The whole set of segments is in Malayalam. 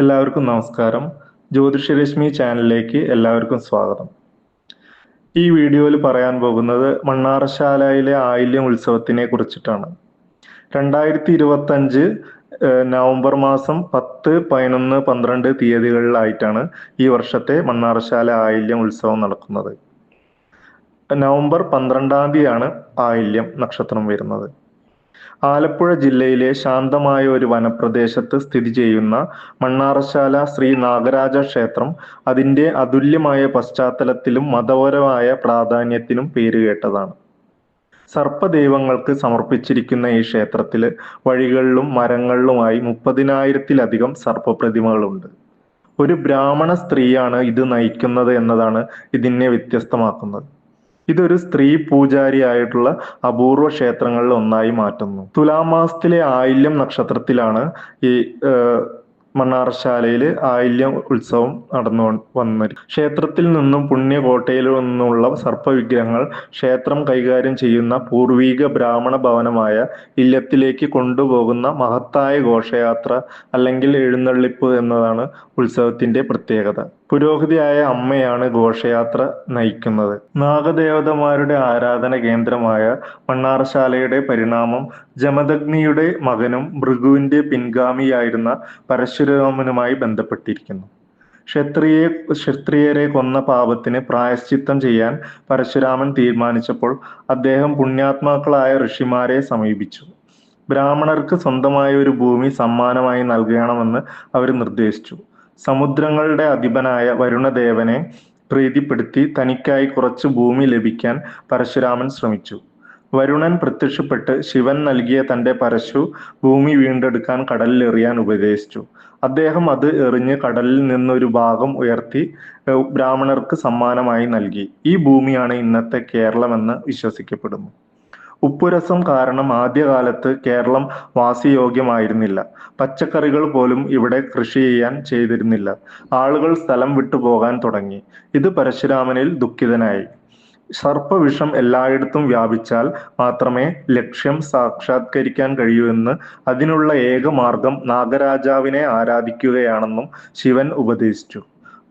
എല്ലാവർക്കും നമസ്കാരം. ജ്യോതിഷരശ്മി ചാനലിലേക്ക് എല്ലാവർക്കും സ്വാഗതം. ഈ വീഡിയോയിൽ പറയാൻ പോകുന്നത് മണ്ണാറശാലയിലെ ആയില്യം ഉത്സവത്തിനെ കുറിച്ചിട്ടാണ്. രണ്ടായിരത്തി ഇരുപത്തി അഞ്ച് നവംബർ മാസം പത്ത് പതിനൊന്ന് പന്ത്രണ്ട് തീയതികളിലായിട്ടാണ് ഈ വർഷത്തെ മണ്ണാറശാല ആയില്യം ഉത്സവം നടക്കുന്നത്. നവംബർ പന്ത്രണ്ടാം തീയതിയാണ് ആയില്യം നക്ഷത്രം വരുന്നത്. ആലപ്പുഴ ജില്ലയിലെ ശാന്തമായ ഒരു വനപ്രദേശത്ത് സ്ഥിതി ചെയ്യുന്ന മണ്ണാറശാല ശ്രീ നാഗരാജ ക്ഷേത്രം അതിന്റെ അതുല്യമായ പശ്ചാത്തലത്തിലും മതപരമായ പ്രാധാന്യത്തിനും പേരുകേട്ടതാണ് സർപ്പദൈവങ്ങൾക്ക് സമർപ്പിച്ചിരിക്കുന്ന ഈ ക്ഷേത്രത്തിൽ വഴികളിലും മരങ്ങളിലുമായി മുപ്പതിനായിരത്തിലധികം സർപ്പപ്രതിമകളുണ്ട്. ഒരു ബ്രാഹ്മണ സ്ത്രീയാണ് ഇത് നയിക്കുന്നത് എന്നതാണ് ഇതിനെ വ്യത്യസ്തമാക്കുന്നത്. ഇതൊരു സ്ത്രീ പൂജാരിയായിട്ടുള്ള അപൂർവ ക്ഷേത്രങ്ങളിൽ ഒന്നായി മാറ്റുന്നു. തുലാമാസത്തിലെ ആയില്യം നക്ഷത്രത്തിലാണ് ഈ മണ്ണാറശാലയിൽ ആയില്യം ഉത്സവം നടന്നു വന്നത്. ക്ഷേത്രത്തിൽ നിന്നും പുണ്യകോട്ടയിൽ നിന്നുള്ള സർപ്പവിഗ്രഹങ്ങൾ ക്ഷേത്രം കൈകാര്യം ചെയ്യുന്ന പൂർവീക ബ്രാഹ്മണ ഭവനമായ ഇല്ലത്തിലേക്ക് കൊണ്ടുപോകുന്ന മഹത്തായ ഘോഷയാത്ര അല്ലെങ്കിൽ എഴുന്നള്ളിപ്പ് എന്നതാണ് ഉത്സവത്തിന്റെ പ്രത്യേകത. പുരോഹിതയായ അമ്മയാണ് ഘോഷയാത്ര നയിക്കുന്നത്. നാഗദേവതമാരുടെ ആരാധന കേന്ദ്രമായ മണ്ണാറശാലയുടെ പരിണാമം ജമദഗ്നിയുടെ മകനും ഭൃഗുവിന്റെ പിൻഗാമിയായിരുന്ന പരശുരാമനുമായി ബന്ധപ്പെട്ടിരിക്കുന്നു. ക്ഷത്രിയെ ക്ഷത്രിയരെ കൊന്ന പാപത്തിന് പ്രായശ്ചിത്തം ചെയ്യാൻ പരശുരാമൻ തീരുമാനിച്ചപ്പോൾ അദ്ദേഹം പുണ്യാത്മാക്കളായ ഋഷിമാരെ സമീപിച്ചു. ബ്രാഹ്മണർക്ക് സ്വന്തമായ ഒരു ഭൂമി സമ്മാനമായി നൽകണമെന്ന് അവർ നിർദ്ദേശിച്ചു. സമുദ്രങ്ങളുടെ അധിപനായ വരുണദേവനെ പ്രീതിപ്പെടുത്തി തനിക്കായി കുറച്ച് ഭൂമി ലഭിക്കാൻ പരശുരാമൻ ശ്രമിച്ചു. വരുണൻ പ്രത്യക്ഷപ്പെട്ട് ശിവൻ നൽകിയ തന്റെ പരശു ഭൂമി വീണ്ടെടുക്കാൻ കടലിൽ എറിയാൻ ഉപദേശിച്ചു. അദ്ദേഹം അത് എറിഞ്ഞ് കടലിൽ നിന്നൊരു ഭാഗം ഉയർത്തി ബ്രാഹ്മണർക്ക് സമ്മാനമായി നൽകി. ഈ ഭൂമിയാണ് ഇന്നത്തെ കേരളമെന്ന് വിശ്വസിക്കപ്പെടുന്നു. ഉപ്പുരസം കാരണം ആദ്യകാലത്ത് കേരളം വാസയോഗ്യമായിരുന്നില്ല. പച്ചക്കറികൾ പോലും ഇവിടെ കൃഷി ചെയ്യാൻ ചെയ്തിരുന്നില്ല. ആളുകൾ സ്ഥലം വിട്ടുപോകാൻ തുടങ്ങി. ഇത് പരശുരാമനിൽ ദുഃഖിതനായി. സർപ്പവിഷം എല്ലായിടത്തും വ്യാപിച്ചാൽ മാത്രമേ ലക്ഷ്യം സാക്ഷാത്കരിക്കാൻ കഴിയൂ എന്ന് അതിനുള്ള ഏക മാർഗം നാഗരാജാവിനെ ആരാധിക്കുകയാണെന്നും ശിവൻ ഉപദേശിച്ചു.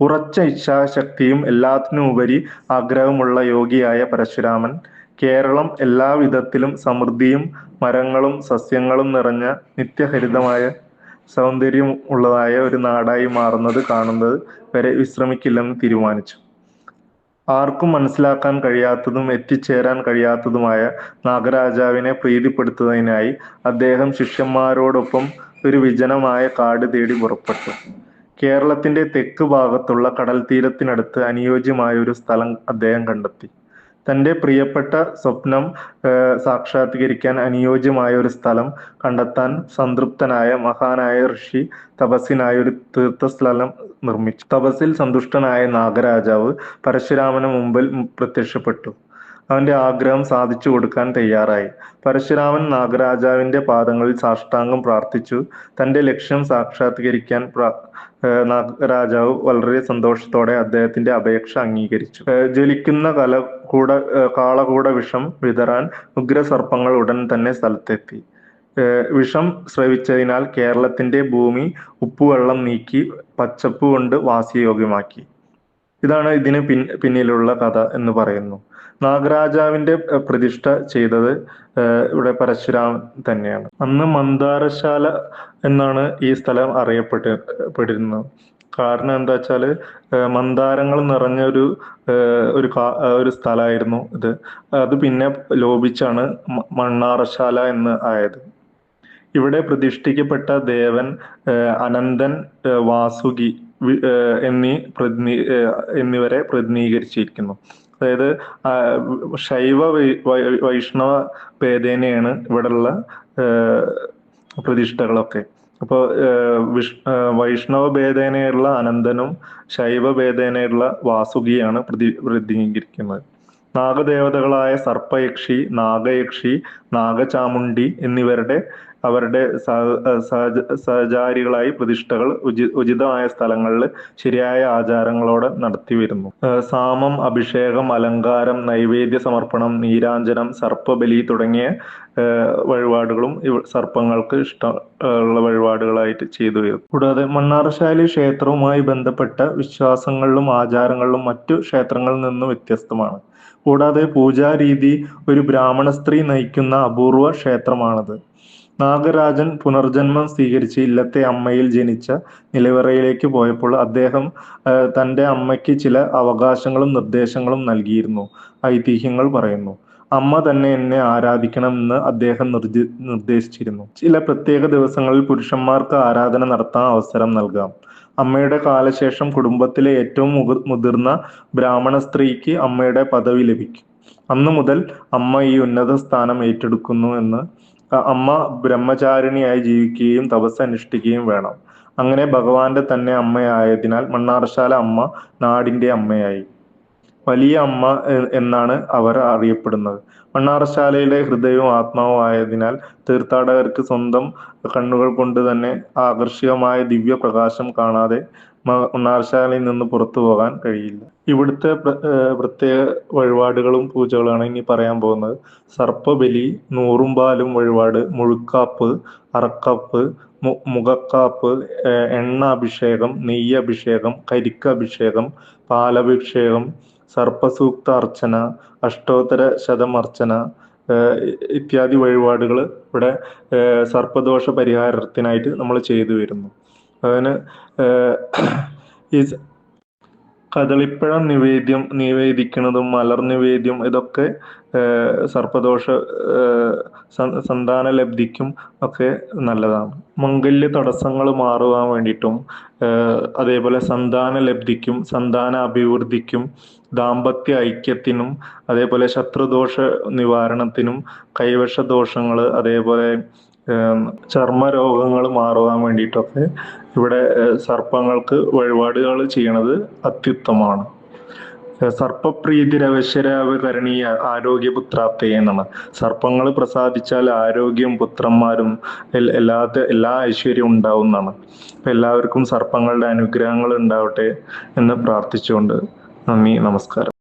ഉറച്ച ഇച്ഛാശക്തിയും എല്ലാത്തിനുമുപരി ആഗ്രഹമുള്ള യോഗിയായ പരശുരാമൻ കേരളം എല്ലാ വിധത്തിലും സമൃദ്ധിയും മരങ്ങളും സസ്യങ്ങളും നിറഞ്ഞ നിത്യഹരിതമായ സൗന്ദര്യം ഉള്ളതായ ഒരു നാടായി മാറുന്നത് കാണുന്നത് വരെ വിശ്രമിക്കില്ലെന്ന് തീരുമാനിച്ചു. ആർക്കും മനസ്സിലാക്കാൻ കഴിയാത്തതും എത്തിച്ചേരാൻ കഴിയാത്തതുമായ നാഗരാജാവിനെ പ്രീതിപ്പെടുത്തുന്നതിനായി അദ്ദേഹം ശിഷ്യന്മാരോടൊപ്പം ഒരു വിജനമായ കാട് തേടി പുറപ്പെട്ടു. കേരളത്തിന്റെ തെക്ക് ഭാഗത്തുള്ള കടൽ തീരത്തിനടുത്ത് അനുയോജ്യമായ ഒരു സ്ഥലം അദ്ദേഹം കണ്ടെത്തി. തന്റെ പ്രിയപ്പെട്ട സ്വപ്നം സാക്ഷാത്കരിക്കാൻ അനുയോജ്യമായ ഒരു സ്ഥലം കണ്ടെത്താൻ സംതൃപ്തനായ മഹാനായ ഋഷി തപസ്സിനായ ഒരു തീർത്ഥസ്ഥലം നിർമ്മിച്ചു. തപസ്സിൽ സന്തുഷ്ടനായ നാഗരാജാവ് പരശുരാമന് മുമ്പിൽ പ്രത്യക്ഷപ്പെട്ടു. അവന്റെ ആഗ്രഹം സാധിച്ചു കൊടുക്കാൻ തയ്യാറായി. പരശുരാമൻ നാഗരാജാവിന്റെ പാദങ്ങളിൽ സാഷ്ടാംഗം പ്രാർത്ഥിച്ചു. തന്റെ ലക്ഷ്യം സാക്ഷാത്കരിക്കാൻ നാഗരാജാവ് വളരെ സന്തോഷത്തോടെ അദ്ദേഹത്തിന്റെ അപേക്ഷ അംഗീകരിച്ചു. ജ്വലിക്കുന്ന കല കൂട കാളകൂട വിഷം വിതറാൻ ഉഗ്രസർപ്പങ്ങൾ ഉടൻ തന്നെ സ്ഥലത്തെത്തി. വിഷം സ്രവിച്ചതിനാൽ കേരളത്തിന്റെ ഭൂമി ഉപ്പുവെള്ളം നീക്കി പച്ചപ്പ് കൊണ്ട് വാസയോഗ്യമാക്കി ഇതാണ് ഇതിന് പിൻ പിന്നിലുള്ള കഥ എന്ന് പറയുന്നു. നാഗരാജാവിന്റെ പ്രതിഷ്ഠ ചെയ്തത് ഇവിടെ പരശുരാമൻ തന്നെയാണ്. അന്ന് മന്ദാരശാല എന്നാണ് ഈ സ്ഥലം അറിയപ്പെട്ട് പെട്ടിരുന്നത്. കാരണം എന്താ വെച്ചാൽ മന്ദാരങ്ങൾ നിറഞ്ഞ ഒരു ഒരു ഒരു സ്ഥലമായിരുന്നു ഇത്. അത് പിന്നെ ലോപിച്ചാണ് മണ്ണാറശാല എന്ന് ആയത്. ഇവിടെ പ്രതിഷ്ഠിക്കപ്പെട്ട ദേവൻ അനന്തൻ വാസുകി എന്നീ പ്രതിനി എന്നിവരെ പ്രതിനിധീകരിച്ചിരിക്കുന്നു. അതായത് ശൈവ വൈഷ്ണവ ഭേദേനയാണ് ഇവിടെയുള്ള പ്രതിഷ്ഠകളൊക്കെ. അപ്പോൾ വിഷ് വൈഷ്ണവ ഭേദേനയുള്ള അനന്തനും ശൈവ ഭേദേനയുള്ള വാസുകിയാണ് പ്രതി പ്രതിനിധീകരിക്കുന്നത്. നാഗദേവതകളായ സർപ്പയക്ഷി നാഗയക്ഷി നാഗചാമുണ്ടി എന്നിവരുടെ അവരുടെ സഹ സഹച സഹചാരികളായി പ്രതിഷ്ഠകൾ ഉചി ഉചിതമായ സ്ഥലങ്ങളിൽ ശരിയായ ആചാരങ്ങളോടെ നടത്തി വരുന്നു. സാമം അഭിഷേകം അലങ്കാരം നൈവേദ്യ സമർപ്പണം നീരാഞ്ജനം സർപ്പബലി തുടങ്ങിയ വഴിപാടുകളും സർപ്പങ്ങൾക്ക് ഇഷ്ടം ഏഹ് ഉള്ള വഴിപാടുകളായിട്ട് ചെയ്തു വരും കൂടാതെ മണ്ണാറശാലി ക്ഷേത്രവുമായി ബന്ധപ്പെട്ട വിശ്വാസങ്ങളിലും ആചാരങ്ങളിലും മറ്റു ക്ഷേത്രങ്ങളിൽ നിന്നും വ്യത്യസ്തമാണ്. കൂടാതെ പൂജാരീതി ഒരു ബ്രാഹ്മണ സ്ത്രീ നയിക്കുന്ന അപൂർവ ക്ഷേത്രമാണത്. നാഗരാജൻ പുനർജന്മം സ്വീകരിച്ച് ഇല്ലത്തെ അമ്മയിൽ ജനിച്ച നിലവറയിലേക്ക് പോയപ്പോൾ അദ്ദേഹം തന്റെ അമ്മയ്ക്ക് ചില അവകാശങ്ങളും നിർദ്ദേശങ്ങളും നൽകിയിരുന്നു. ഐതിഹ്യങ്ങൾ പറയുന്നു. അമ്മ തന്നെ എന്നെ ആരാധിക്കണമെന്ന് അദ്ദേഹം നിർദ്ദ നിർദ്ദേശിച്ചിരുന്നു. ചില പ്രത്യേക ദിവസങ്ങളിൽ പുരുഷന്മാർക്ക് ആരാധന നടത്താൻ അവസരം നൽകാം. അമ്മയുടെ കാലശേഷം കുടുംബത്തിലെ ഏറ്റവും മുതിർന്ന ബ്രാഹ്മണ സ്ത്രീക്ക് അമ്മയുടെ പദവി ലഭിക്കും. അന്നു മുതൽ അമ്മ ഈ ഉന്നത സ്ഥാനം ഏറ്റെടുക്കുന്നു എന്ന് അമ്മ ബ്രഹ്മചാരിണിയായി ജീവിക്കുകയും തപസ് അനുഷ്ഠിക്കുകയും വേണം. അങ്ങനെ ഭഗവാന്റെ തന്നെ അമ്മയായതിനാൽ മണ്ണാർശാല അമ്മ നാടിന്റെ അമ്മയായി. വലിയ അമ്മ എന്നാണ് അവർ അറിയപ്പെടുന്നത്. മണ്ണാറശാലയുടെ ഹൃദയവും ആത്മാവും ആയതിനാൽ തീർത്ഥാടകർക്ക് സ്വന്തം കണ്ണുകൾ കൊണ്ട് തന്നെ ആകർഷകമായ ദിവ്യ പ്രകാശം കാണാതെ മ- മണ്ണാറശാലയിൽ നിന്ന് പുറത്തു പോകാൻ കഴിയില്ല. ഇവിടുത്തെ പ്രത്യേക വഴിപാടുകളും പൂജകളാണ് ഇനി പറയാൻ പോകുന്നത്. സർപ്പബലി നൂറുംപാലും വഴിപാട് മുഴുക്കാപ്പ് അറക്കാപ്പ് മുഖക്കാപ്പ് എണ്ണ അഭിഷേകം നെയ്യ് അഭിഷേകം കരിക്ക് അഭിഷേകം പാലഭിഷേകം സർപ്പസൂക്ത അർച്ചന അഷ്ടോത്തര ശതമർച്ചന ഇത്യാദി വഴിപാടുകൾ ഇവിടെ സർപ്പദോഷ പരിഹാരത്തിനായിട്ട് നമ്മൾ ചെയ്തു വരുന്നു. ഏഹ് ഈ കദളിപ്പഴം നിവേദ്യം നിവേദിക്കുന്നതും മലർ നിവേദ്യം ഇതൊക്കെ സർപ്പദോഷ സന്താന ലബ്ധിക്കും ഒക്കെ നല്ലതാണ്. മംഗല്യ തടസ്സങ്ങൾ മാറുവാൻ വേണ്ടിയിട്ടും അതേപോലെ സന്താന ലബ്ധിക്കും സന്താന അഭിവൃദ്ധിക്കും ദാമ്പത്യ ഐക്യത്തിനും അതേപോലെ ശത്രുദോഷ നിവാരണത്തിനും കൈവശ ദോഷങ്ങൾ അതേപോലെ ഏഹ് ചർമ്മരോഗങ്ങൾ മാറുവാൻ വേണ്ടിയിട്ടൊക്കെ ഇവിടെ സർപ്പങ്ങൾക്ക് വഴിപാടുകൾ ചെയ്യണത് അത്യുത്തമാണ്. സർപ്പപ്രീതി രവശ്യരാവകരണീയ ആരോഗ്യപുത്രാപ്തേ എന്നാണ്. സർപ്പങ്ങൾ പ്രസാദിച്ചാൽ ആരോഗ്യം പുത്രന്മാരും എല്ലാ എല്ലാ ഐശ്വര്യവും ഉണ്ടാവും എന്നാണ്. അപ്പൊ എല്ലാവർക്കും സർപ്പങ്ങളുടെ അനുഗ്രഹങ്ങൾ ഉണ്ടാവട്ടെ എന്ന് പ്രാർത്ഥിച്ചുകൊണ്ട് നന്ദി നമസ്കാരം.